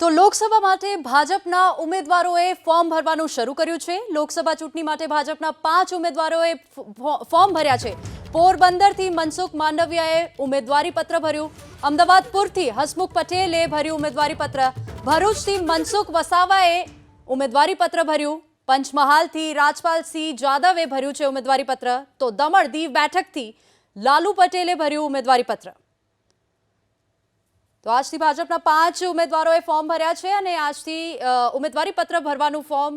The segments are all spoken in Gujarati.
તો લોકસભા માટે ભાજપના ઉમેદવારોએ ફોર્મ ભરવાનું શરૂ કર્યું છે. લોકસભા ચૂંટણી માટે ભાજપના પાંચ ઉમેદવારોએ ફોર્મ ભર્યા છે. પોરબંદરથી મનસુખ માંડવિયાએ ઉમેદવારી પત્ર ભર્યું. અમદાવાદપુરથી હસમુખ પટેલે ભર્યું ઉમેદવારી પત્ર. ભરૂચથી મનસુખ વસાવાએ ઉમેદવારી પત્ર ભર્યું. પંચમહાલથી રાજપાલસિંહ જાદવે ભર્યું છે ઉમેદવારી પત્ર. તો દમણ દીવ બેઠકથી લાલુ પટેલે ભર્યું ઉમેદવારી પત્ર. તો આજથી ભાજપના પાંચ ઉમેદવારોએ ફોર્મ ભર્યા છે અને આજથી ઉમેદવારી પત્ર ભરવાનું ફોર્મ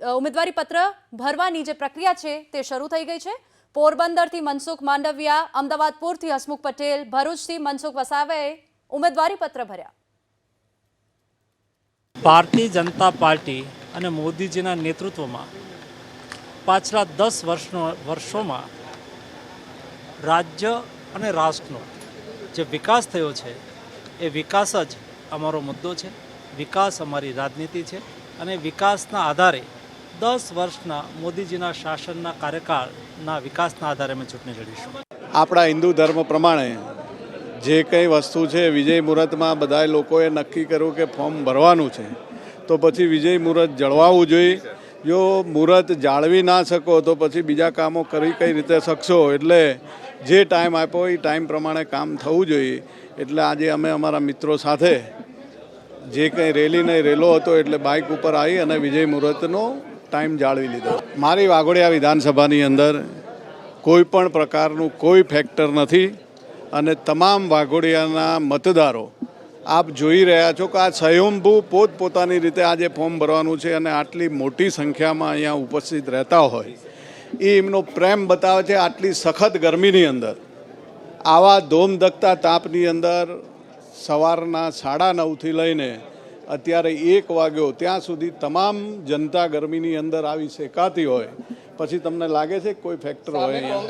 ઉમેદવારી પત્ર ભરવાની જે પ્રક્રિયા છે તે શરૂ થઈ ગઈ છે. પોરબંદરથી મનસુખ માંડવિયા, અમદાવાદપુરથી હસમુખ પટેલ, ભરૂચથી મનસુખ વસાવાએ ઉમેદવારી પત્ર ભર્યા. ભારતીય જનતા પાર્ટી અને મોદીજીના નેતૃત્વમાં પાછલા દસ વર્ષનો, વર્ષોમાં રાજ્ય અને રાષ્ટ્રનો જે વિકાસ થયો છે એ વિકાસ જ અમારો મુદ્દો છે. વિકાસ અમારી રાજનીતિ છે અને વિકાસના આધારે દસ વર્ષના મોદીજીના શાસનના કાર્યકાળના વિકાસના આધારે અમે ચૂંટણી લડીશું. આપણા હિન્દુ ધર્મ પ્રમાણે જે કંઈ વસ્તુ છે વિજય મુહૂર્તમાં બધા લોકોએ નક્કી કર્યું કે ફોર્મ ભરવાનું છે. તો પછી વિજય મુહૂર્ત જળવાવું જોઈએ. જો મુહૂર્ત જાળવી ના શકો તો પછી બીજા કામો કરી કઈ રીતે શકશો? એટલે જે ટાઈમ આપ્યો એ ટાઈમ પ્રમાણે કામ થવું જોઈએ. એટલે આજે અમે અમારા મિત્રો સાથે જે કંઈ રેલી નહીં રેલો હતો એટલે બાઇક ઉપર આવી અને વિજય મુહૂર્તનો ટાઈમ જાળવી લીધો. મારી વાઘોડિયા વિધાનસભાની અંદર કોઈ પણ પ્રકારનું કોઈ ફેક્ટર નથી અને તમામ વાઘોડિયાના મતદારો આપ જોઈ રહ્યા છો કે આ સ્વયંભૂ પોતપોતાની રીતે આજે ફોર્મ ભરવાનું છે અને આટલી મોટી સંખ્યામાં અહીંયા ઉપસ્થિત રહેતા હોય. એ એમનો પ્રેમ બતાવે છે આટલી સખત ગરમીની અંદર. આવા ધોમધકતા તાપની અંદર સવારના સાડા નવથી લઈને અત્યારે એક વાગ્યો ત્યાં સુધી તમામ જનતા ગરમીની અંદર આવી શેકાતી હોય. પછી તમને લાગે છે કોઈ ફેક્ટર હોય અહીંયા?